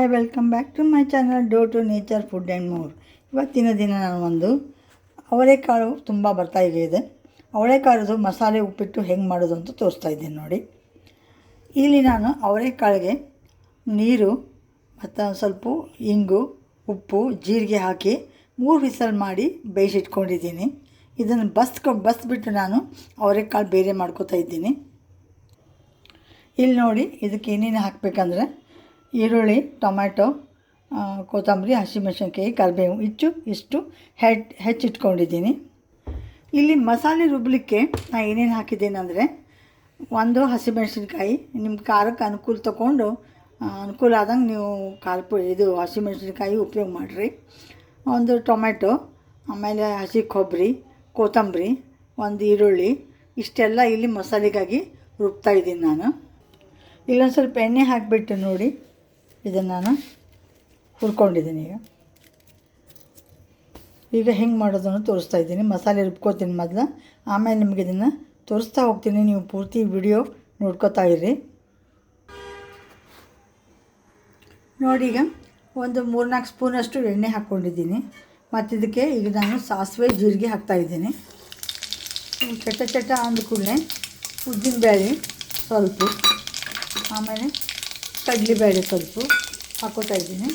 Hi welcome back to my channel dough to nature food and more ಇವತ್ತಿನ ದಿನ ನಾನು ಒಂದು ಅವಳೆಕಾಳು ತುಂಬ ಬರ್ತಾ ಇದೆ ಅವಳೆಕಾಳದು ಮಸಾಲೆ ಉಪ್ಪಿಟ್ಟು ಹೆಂಗೆ ಮಾಡೋದು ಅಂತ ತೋರಿಸ್ತಾ ಇದ್ದೀನಿ ನೋಡಿ. ಇಲ್ಲಿ ನಾನು ಅವರೆಕಾಳಿಗೆ ನೀರು ಮತ್ತು ಸ್ವಲ್ಪ ಇಂಗು, ಉಪ್ಪು, ಜೀರಿಗೆ ಹಾಕಿ ಮೂರು ವಿಸಲ್ ಮಾಡಿ ಬೇಯಿಸಿಟ್ಕೊಂಡಿದ್ದೀನಿ ಇದನ್ನು ಬಸ್ಕೊ, ಬಸ್ಬಿಟ್ಟು ನಾನು ಅವರೆಕಾಳು ಬೇರೆ ಮಾಡ್ಕೋತಾ ಇದ್ದೀನಿ. ಇಲ್ಲಿ ನೋಡಿ ಇದಕ್ಕೆ ಏನೇನು ಹಾಕಬೇಕಂದ್ರೆ ಈರುಳ್ಳಿ, ಟೊಮ್ಯಾಟೊ ಕೊತ್ತಂಬರಿ ಹಸಿಮೆಣಸಿನ್ಕಾಯಿ ಕರಿಬೇವು ಹೆಚ್ಚು ಇಷ್ಟು ಹೆಡ್, ಹೆಚ್ಚಿಟ್ಕೊಂಡಿದ್ದೀನಿ. ಇಲ್ಲಿ ಮಸಾಲೆ ರುಬ್ಬಲಿಕ್ಕೆ ನಾನು ಏನೇನು ಹಾಕಿದ್ದೀನಿ ಅಂದರೆ ಒಂದು ಹಸಿಮೆಣಸಿನ್ಕಾಯಿ ನಿಮ್ಮ ಖಾರಕ್ಕೆ ಅನುಕೂಲ ತಗೊಂಡು ಅನುಕೂಲ ಆದಂಗೆ ನೀವು ಖಾರ ಪುಡಿ, ಇದು ಹಸಿಮೆಣಸಿನ್ಕಾಯಿ ಉಪಯೋಗ ಮಾಡಿರಿ. ಒಂದು ಟೊಮೆಟೊ ಆಮೇಲೆ ಹಸಿ ಕೊಬ್ಬರಿ ಕೊತ್ತಂಬರಿ, ಒಂದು ಈರುಳ್ಳಿ, ಇಷ್ಟೆಲ್ಲ ಇಲ್ಲಿ ಮಸಾಲೆಗಾಗಿ ರುಬ್ತಾ ಇದ್ದೀನಿ ನಾನು. ಇಲ್ಲೊಂದು ಸ್ವಲ್ಪ ಎಣ್ಣೆ ಹಾಕಿಬಿಟ್ಟು ನೋಡಿ. ಇದನ್ನು ನಾನು ಹುರ್ಕೊಂಡಿದ್ದೀನಿ ಈಗ. ಈಗ ಹೆಂಗೆ ಮಾಡೋದನ್ನು ತೋರಿಸ್ತಾ ಇದ್ದೀನಿ. ಮಸಾಲೆ ರುಬ್ಕೋತೀನಿ ಮೊದಲು. ಆಮೇಲೆ ನಿಮಗೆ ಇದನ್ನು ತೋರಿಸ್ತಾ ಹೋಗ್ತೀನಿ. ನೀವು ಪೂರ್ತಿ ವಿಡಿಯೋ ನೋಡ್ಕೋತಾ ಇರಿ. ನೋಡಿ ಈಗ ಒಂದು ಮೂರ್ನಾಲ್ಕು ಸ್ಪೂನಷ್ಟು ಎಣ್ಣೆ ಹಾಕ್ಕೊಂಡಿದ್ದೀನಿ. ಮತ್ತು ಇದಕ್ಕೆ ಈಗ ನಾನು ಸಾಸಿವೆ, ಜೀರಿಗೆ ಹಾಕ್ತಾಯಿದ್ದೀನಿ ಚಟ ಚಟ ಅಂದ ಕೂಡಲೇ ಉದ್ದಿನಬೇಳೆ ಸ್ವಲ್ಪ. ಆಮೇಲೆ ಕಡಲೆಬೇಳೆ ಸ್ವಲ್ಪ ಹಾಕೋತಾ ಇದ್ದೀನಿ.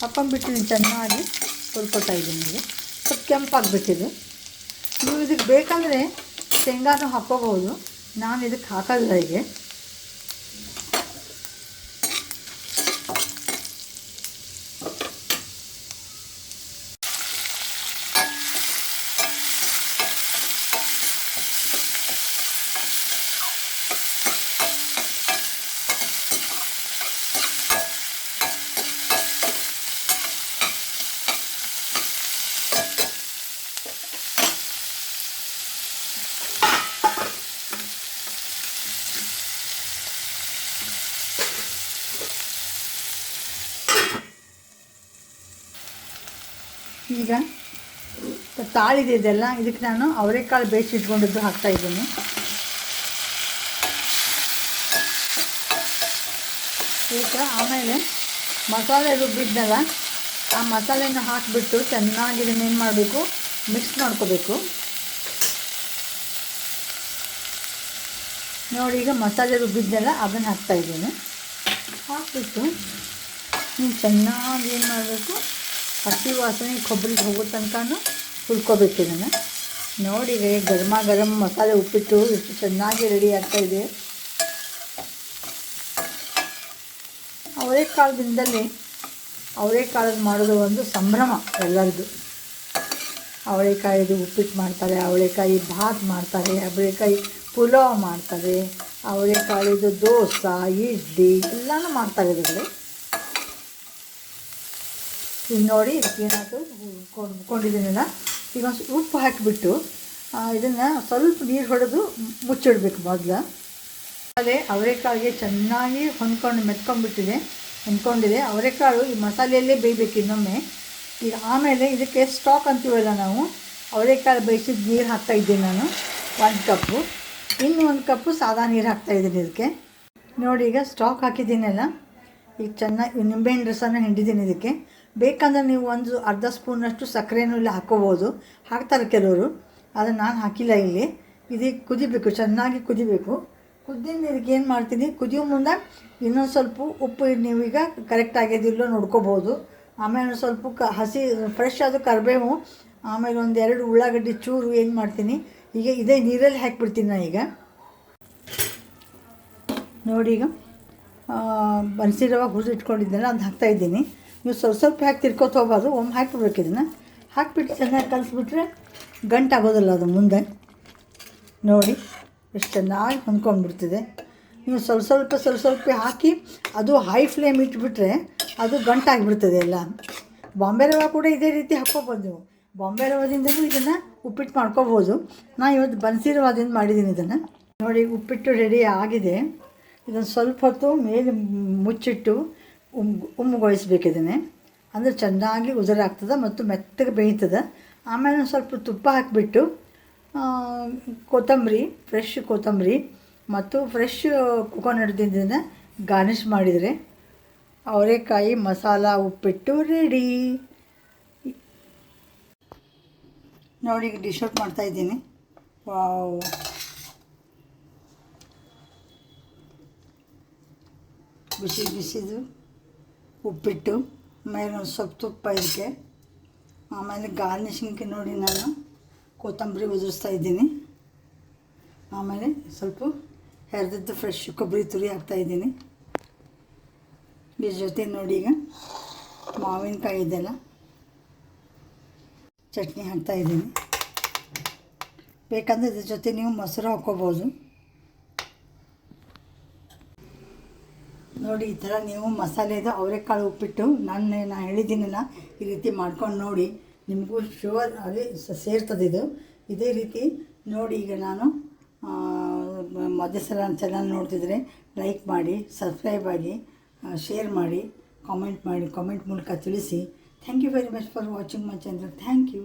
ಹಾಕೊಂಡ್ಬಿಟ್ಟು ನೀನು ಚೆನ್ನಾಗಿ ಹುರ್ಕೋತಾ ಇದ್ದೀನಿ ಇದು ಸ್ವಲ್ಪ ಕೆಂಪಾಗಬೇಕಿದೆ ನೀವು ಇದಕ್ಕೆ ಬೇಕಂದರೆ ಶೇಂಗಾನು ಹಾಕ್ಕೋಬೋದು ನಾನು ಇದಕ್ಕೆ ಹಾಕೋದಿಲ್ಲ ಹೀಗೆ. ಈಗ ತಾಳಿದೆ ಇದೆಲ್ಲ. ಇದಕ್ಕೆ ನಾನು ಅವರೆಕಾಳು ಬೇಯಿಸಿಟ್ಕೊಂಡಿದ್ದು ಹಾಕ್ತಾ ಇದ್ದೀನಿ. ಈಗ ಆಮೇಲೆ ಮಸಾಲೆ ರುಬ್ಬಿದ್ನಲ್ಲ ಆ ಮಸಾಲೆನ ಹಾಕಿಬಿಟ್ಟು ಚೆನ್ನಾಗಿ ಇದನ್ನೇನು ಮಾಡಬೇಕು, ಮಿಕ್ಸ್ ಮಾಡ್ಕೋಬೇಕು. ನೋಡಿ, ಈಗ ಮಸಾಲೆ ರುಬ್ಬಿದ್ದೆಲ್ಲ ಅದನ್ನು ಹಾಕ್ತಾ ಇದ್ದೀನಿ. ಹಾಕ್ಬಿಟ್ಟು ನೀವು ಚೆನ್ನಾಗಿ ಏನು ಮಾಡಬೇಕು? ಹಸಿ ವಾಸನೆ, ಕೊಬ್ಬರಿ ಹೋಗೋ ತನಕನೂ ಹುರ್ಕೋಬೇಕು ಇದನ್ನು. ನೋಡಿ ಈಗ ಗರಮ ಗರಂ ಮಸಾಲೆ ಉಪ್ಪಿಟ್ಟು ಎಷ್ಟು ಚೆನ್ನಾಗಿ ರೆಡಿ ಆಗ್ತಾ ಇದೆ. ಕಾಲದಿಂದಲೇ ದಿನದಲ್ಲಿ ಕಾಲದ ಮಾಡೋದು ಒಂದು ಸಂಭ್ರಮ ಎಲ್ಲರದು ಅವಳೆಕಾಯಿದು ಉಪ್ಪಿಟ್ಟು ಮಾಡ್ತಾರೆ ಅವಳೆಕಾಯಿ ಭಾತ್ ಮಾಡ್ತಾರೆ ಅವಳೆಕಾಯಿ ಪುಲಾವ್ ಮಾಡ್ತಾರೆ ಅವರೆಕಾಳಿದು ದೋಸೆ, ಇಡ್ಲಿ, ಎಲ್ಲನೂ ಮಾಡ್ತಾರೆ ಇದರಲ್ಲಿ. ಈಗ ನೋಡಿ ಇದಕ್ಕೆ ಏನಾದರೂ ಕೊಂಡಿದ್ದೀನಲ್ಲ. ಈಗ ಒಂದು ಉಪ್ಪು ಹಾಕಿಬಿಟ್ಟು ಇದನ್ನು ಸ್ವಲ್ಪ ನೀರು ಹೊಡೆದು ಮುಚ್ಚಿಡಬೇಕು ಮೊದಲು. ಅದೇ ಅವರೆಕಾಳಿಗೆ ಚೆನ್ನಾಗಿ ಹೊಂದ್ಕೊಂಡು ಮೆತ್ಕೊಂಡ್ಬಿಟ್ಟಿದೆ, ಹೊಂದ್ಕೊಂಡಿದೆ. ಅವರೆಕಾಳು ಈ ಮಸಾಲೆಯಲ್ಲೇ ಬೇಯಬೇಕು ಇನ್ನೊಮ್ಮೆ. ಈಗ ಆಮೇಲೆ ಇದಕ್ಕೆ ಸ್ಟಾಕ್ ಅಂತೀವಲ್ಲ ನಾವು, ಅವರೆಕಾಳು ಬೇಯಿಸಿದ ನೀರು ಹಾಕ್ತಾಯಿದ್ದೀನಿ ನಾನು, ಒಂದು ಕಪ್ಪು. ಇನ್ನು ಒಂದು ಕಪ್ಪು ಸಾದಾ ನೀರು ಹಾಕ್ತಾಯಿದ್ದೀನಿ ಇದಕ್ಕೆ. ನೋಡಿ ಈಗ ಸ್ಟಾಕ್ ಹಾಕಿದ್ದೀನಲ್ಲ. ಈಗ ಚೆನ್ನಾಗಿ ನಿಂಬೆಹಣ್ಣು ರಸನ ಹಿಂಡಿದ್ದೀನಿ ಇದಕ್ಕೆ. ಬೇಕಂದ್ರೆ ನೀವು ಒಂದು ಅರ್ಧ ಸ್ಪೂನಷ್ಟು ಸಕ್ಕರೆನೂ ಇಲ್ಲಿ ಹಾಕ್ಕೋಬೋದು ಹಾಕ್ತಾರೆ ಕೆಲವರು, ಆದರೆ ನಾನು ಹಾಕಿಲ್ಲ ಇಲ್ಲಿ. ಇದು ಕುದಿಬೇಕು, ಚೆನ್ನಾಗಿ ಕುದಿಬೇಕು. ಕುದ್ದಿನ ಇದಕ್ಕೆ ಏನು ಮಾಡ್ತೀನಿ? ಕುದಿಯೋ ಮುಂದೆ ಇನ್ನೊಂದು ಸ್ವಲ್ಪ ಉಪ್ಪು ನೀವೀಗ ಕರೆಕ್ಟ್ ಆಗಿದಿಲ್ಲೋ ನೋಡ್ಕೋಬೋದು. ಆಮೇಲೆ ಸ್ವಲ್ಪ ಕ, ಹಸಿ ಫ್ರೆಶ್ ಆದ ಕರಿಬೇವು, ಆಮೇಲೆ ಒಂದು ಎರಡು ಉಳ್ಳಾಗಡ್ಡಿ ಚೂರು ಏನು ಮಾಡ್ತೀನಿ? ಈಗ ಇದೇ ನೀರಲ್ಲಿ ಹಾಕಿಬಿಡ್ತೀನಿ ನಾನು ಈಗ. ನೋಡಿ ಈಗ ಬನ್ಸಿ ರವೆ ಅದು ಹಾಕ್ತಾಯಿದ್ದೀನಿ ನೀವು ಸ್ವಲ್ಪ ಸ್ವಲ್ಪ ಹಾಕಿ ತಿರ್ಕೋತ ಹೋಗ್ಬಾರ್ದು, ಒಮ್ಮೆ ಹಾಕಿಬಿಡ್ಬೇಕು ಇದನ್ನು ಹಾಕಿಬಿಟ್ಟು ಚೆನ್ನಾಗಿ ಕಲಿಸ್ಬಿಟ್ರೆ ಗಂಟಾಗೋದಿಲ್ಲ ಅದು ಮುಂದೆ. ನೋಡಿ, ಎಷ್ಟು ಚೆನ್ನಾಗಿ ಹೊಂದ್ಕೊಂಡ್ಬಿಡ್ತಿದೆ. ನೀವು ಸ್ವಲ್ಪ ಸ್ವಲ್ಪ ಸ್ವಲ್ಪ ಸ್ವಲ್ಪ ಹಾಕಿ ಅದು ಹೈ ಫ್ಲೇಮ್ ಇಟ್ಬಿಟ್ರೆ ಅದು ಗಂಟಾಗಿಬಿಡ್ತದೆ ಎಲ್ಲ. ಬಾಂಬೆ ರವ ಕೂಡ ಇದೇ ರೀತಿ ಹಾಕ್ಕೋಬೋದು ನೀವು. ಬಾಂಬೆ ರವದಿಂದಲೂ ಇದನ್ನು ಉಪ್ಪಿಟ್ಟು ಮಾಡ್ಕೋಬೋದು. ನಾನು ಇವತ್ತು ಬನ್ಸಿ ರವಾದಿಂದ ಮಾಡಿದ್ದೀನಿ ಇದನ್ನು. ನೋಡಿ, ಉಪ್ಪಿಟ್ಟು ರೆಡಿ ಆಗಿದೆ. ಇದನ್ನು ಸ್ವಲ್ಪ ಹೊತ್ತು ಮೇಲೆ ಮುಚ್ಚಿಟ್ಟು ಉಮ್ ಉಮ್ಮಗೊಳಿಸ್ಬೇಕು ಅಂದರೆ ಚೆನ್ನಾಗಿ ಉದುರಾಗ್ತದೆ ಮತ್ತು ಮೆತ್ತಗೆ ಬೇಯ್ತದೆ. ಆಮೇಲೆ ಸ್ವಲ್ಪ ತುಪ್ಪ ಹಾಕಿಬಿಟ್ಟು ಕೊತ್ತಂಬರಿ ಫ್ರೆಶ್ ಕೊತ್ತಂಬರಿ ಮತ್ತು ಫ್ರೆಶ್ ಕೊಕೊನಟ್ದಿಂದ ಗಾರ್ನಿಶ್ ಮಾಡಿದರೆ ಅವರೆಕಾಯಿ ಮಸಾಲ ಉಪ್ಪಿಟ್ಟು ರೆಡಿ ನೋಡಿ, ಈಗ ಡಿಶ್ ಔಟ್ ಮಾಡ್ತಾಯಿದ್ದೀನಿ ವಾವ್. ಬಿಸಿ ಬಿಸಿದು. ಉಪ್ಪಿಟ್ಟು ಆಮೇಲೆ ಒಂದು ಸ್ವಲ್ಪ ತುಪ್ಪ ಇದಕ್ಕೆ ಆಮೇಲೆ ಗಾರ್ನಿಷಿಂಗ್ಗೆ ನೋಡಿ ನಾನು. ಕೊತ್ತಂಬರಿ ಉದುರಿಸ್ತಾ ಇದ್ದೀನಿ. ಆಮೇಲೆ ಸ್ವಲ್ಪ ಹೆರ್ದದ್ದು ಫ್ರೆಶ್ ಕೊಬ್ಬರಿ ತುರಿ ಹಾಕ್ತಾಯಿದ್ದೀನಿ ಇದ್ರ ಜೊತೆ ನೋಡಿ ಈಗ ಮಾವಿನಕಾಯಿ ಇದೆಲ್ಲ. ಚಟ್ನಿ ಹಾಕ್ತಾಯಿದ್ದೀನಿ ಬೇಕಂದರೆ ಇದ್ರ ಜೊತೆ ನೀವು ಮೊಸರು ಹಾಕ್ಕೋಬೋದು. ನೋಡಿ, ಈ ಥರ ನೀವು ಮಸಾಲೆದು ಅವರೆಕಾಳು ಉಪ್ಪಿಟ್ಟು ನಾನು ನಾನು ಹೇಳಿದ್ದೀನಲ್ಲ, ಈ ರೀತಿ ಮಾಡ್ಕೊಂಡು ನೋಡಿ. ನಿಮಗೂ ಶುವರ್ ಸ- ಸೇರ್ತದೆ ಇದು. ಇದೇ ರೀತಿ ನೋಡಿ ಈಗ ನಾನು ಮೊದಲ ಸಲ ಚೆನ್ನಾಗಿ ನೋಡ್ತಿದ್ರೆ ಲೈಕ್ ಮಾಡಿ ಸಬ್ಸ್ಕ್ರೈಬ್ ಆಗಿ ಶೇರ್ ಮಾಡಿ ಕಾಮೆಂಟ್ ಮಾಡಿ ಕಾಮೆಂಟ್ ಮೂಲಕ ತಿಳಿಸಿ. Thank you very much for watching my channel thank you